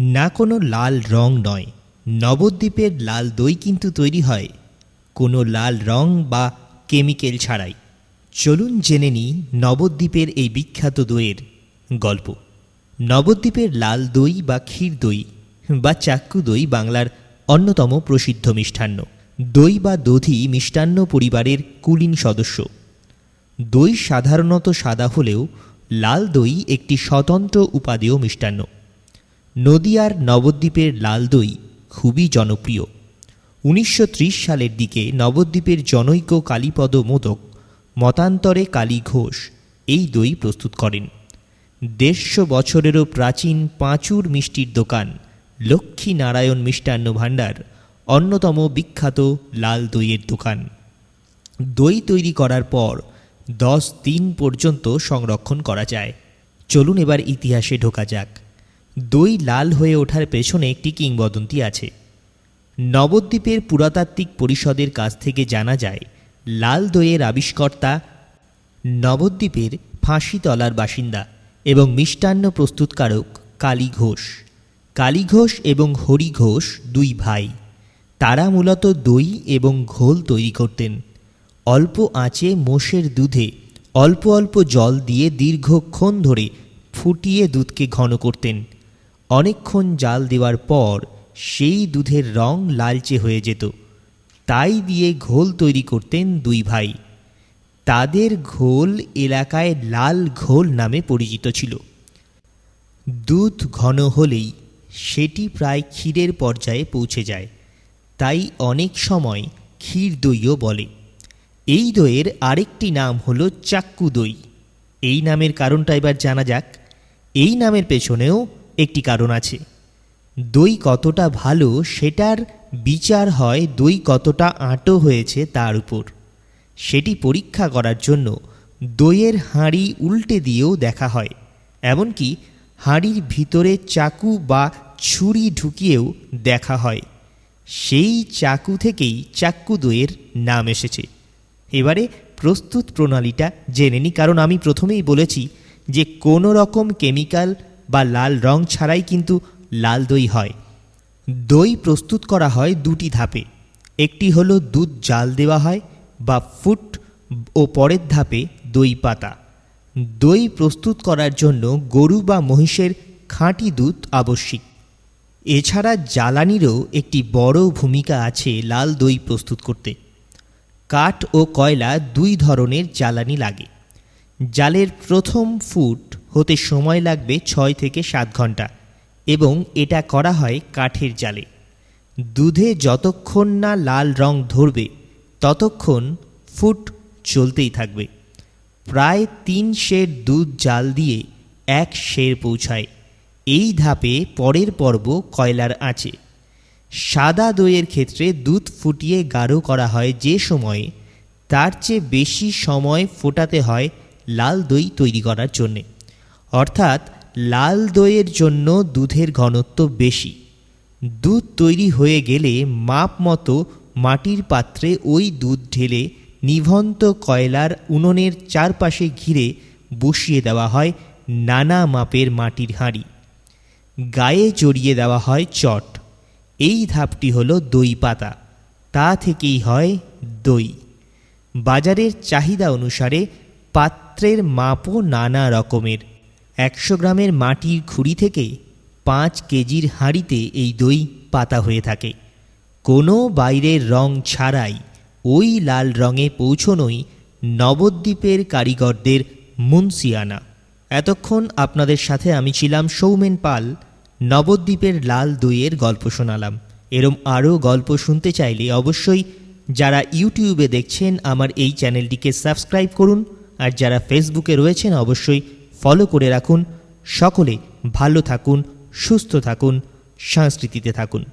না কোনো লাল রং নয়। নবদ্বীপের লাল দই কিন্তু তৈরি হয়। কোনো লাল রং বা কেমিক্যাল ছাড়াই। চলুন জেনে নিই নবদ্বীপের এই বিখ্যাত দইয়ের গল্প। নবদ্বীপের লাল দই বা ক্ষীর দই বা চাক্কু দই বাংলার অন্যতম প্রসিদ্ধ মিষ্টান্ন। দই বা দধি মিষ্টান্ন পরিবারের কুলীন সদস্য। দই সাধারণত সাদা হলেও লাল দই একটি স্বতন্ত্র উপাদেয় মিষ্টান্ন। নদিয়ার নবদ্বীপের লাল দই খুবই জনপ্রিয়। উনিশশো ত্রিশ সালের দিকে নবদ্বীপের জনৈক কালীপদ মোদক মতান্তরে কালী ঘোষ এই দই প্রস্তুত করেন। দেড়শো বছরেরও প্রাচীন পাঁচুর মিষ্টির দোকান লক্ষ্মী নারায়ণ মিষ্টান্ন ভাণ্ডার অন্যতম বিখ্যাত লাল দইয়ের দোকান। দই তৈরি করার পর দশ দিন পর্যন্ত সংরক্ষণ করা যায়। চলুন এবার ইতিহাসে ঢোকা যাক। দই লাল হয়ে ওঠার পেছনে একটি কিংবদন্তি আছে। নবদ্বীপের পুরাতাত্ত্বিক পরিষদের কাছ থেকে জানা যায়, লাল দইয়ের আবিষ্কর্তা নবদ্বীপের ফাঁসিতলার বাসিন্দা এবং মিষ্টান্ন প্রস্তুতকারক কালী ঘোষ। কালী ঘোষ এবং হরি ঘোষ দুই ভাই। তারা মূলত দই এবং ঘোল তৈরি করতেন। অল্প আঁচে মোষের দুধে অল্প অল্প জল দিয়ে দীর্ঘক্ষণ ধরে ফুটিয়ে দুধকে ঘন করতেন। অনেকক্ষণ জাল দেওয়ার পর সেই দুধের রং লালচে হয়ে যেত। তাই দিয়ে ঘোল তৈরি করতেন দুই ভাই। তাদের ঘোল এলাকায় লাল ঘোল নামে পরিচিত ছিল। দুধ ঘন হলেই সেটি প্রায় ক্ষীরের পর্যায়ে পৌঁছে যায়। তাই অনেক সময় ক্ষীর দইও বলে। এই দইয়ের আরেকটি নাম হলো চাক্কু দই। এই নামের কারণটা এবার জানা যাক। এই নামের পেছনেও একটি কারণ আছে। দই কতটা ভালো সেটার বিচার হয়, দই কতটা আঁটো হয়েছে তার উপর। সেটি পরীক্ষা করার জন্য দইয়ের হাঁড়ি উল্টে দিয়েও দেখা হয়, এমনকি হাঁড়ির ভিতরে চাকু বা ছুরি ঢুকিয়েও দেখা হয়। সেই চাকু থেকেই চাক্কু দইয়ের নাম এসেছে। এবারে প্রস্তুত প্রণালীটা জেনে নিই কারণ আমি প্রথমেই বলেছি যে কোনো রকম কেমিক্যাল বা লাল রং ছাড়াই কিন্তু লাল দই হয়। দই প্রস্তুত করা হয় দুটি ধাপে। একটি হলো দুধ জাল দেওয়া হয় বা ফুট ও পরের ধাপে দই পাতা। দই প্রস্তুত করার জন্য গরু বা মহিষের খাঁটি দুধ আবশ্যিক। এছাড়া জ্বালানিরও একটি বড় ভূমিকা আছে লাল দই প্রস্তুত করতে। কাঠ ও কয়লা দুই ধরনের জ্বালানি লাগে। জালের প্রথম ফুট হতে সময় লাগবে ছয় থেকে সাত ঘণ্টা এবং এটা করা হয় কাঠের জালে। দুধে যতক্ষণ না লাল রং ধরবে, ততক্ষণ ফুট চলতেই থাকবে। প্রায় তিন শের দুধ জাল দিয়ে এক শের পৌঁছায়। এই ধাপে পরের পর্ব কয়লার আঁচে। সাদা দইয়ের ক্ষেত্রে দুধ ফুটিয়ে গাঢ় করা হয় যে সময়ে, তার চেয়ে বেশি সময় ফোটাতে হয় লাল দই তৈরি করার জন্যে। অর্থাৎ লাল দইয়ের জন্য দুধের ঘনত্ব বেশি। দুধ তৈরি হয়ে গেলে মাপ মতো মাটির পাত্রে ওই দুধ ঢেলে নিভন্ত কয়লার উনুনের চারপাশে ঘিরে বসিয়ে দেওয়া হয় নানা মাপের মাটির হাঁড়ি। গায়ে জড়িয়ে দেওয়া হয় চট। এই ধাপটি হলো দই পাতা। তা থেকেই হয় দই। বাজারের চাহিদা অনুসারে পাত্রের মাপও নানা রকমের। একশো গ্রামের মাটির খুঁড়ি থেকে পাঁচ কেজির হাঁড়িতে এই দই পাতা হয়ে থাকে। কোনো বাইরের রং ছাড়াই ওই লাল রঙে পৌঁছনোই নবদ্বীপের কারিগরদের মুন্সিয়ানা। এতক্ষণ আপনাদের সাথে আমি ছিলাম সৌমেন পাল, নবদ্বীপের লাল দইয়ের গল্প শোনালাম। এরম আরও গল্প শুনতে চাইলে অবশ্যই যারা ইউটিউবে দেখছেন আমার এই চ্যানেলটিকে সাবস্ক্রাইব করুন, আর যারা ফেসবুকে রয়েছেন অবশ্যই ফলো করে রাখুন। সকলে ভালো থাকুন সুস্থ থাকুন সংস্কৃতিতে থাকুন।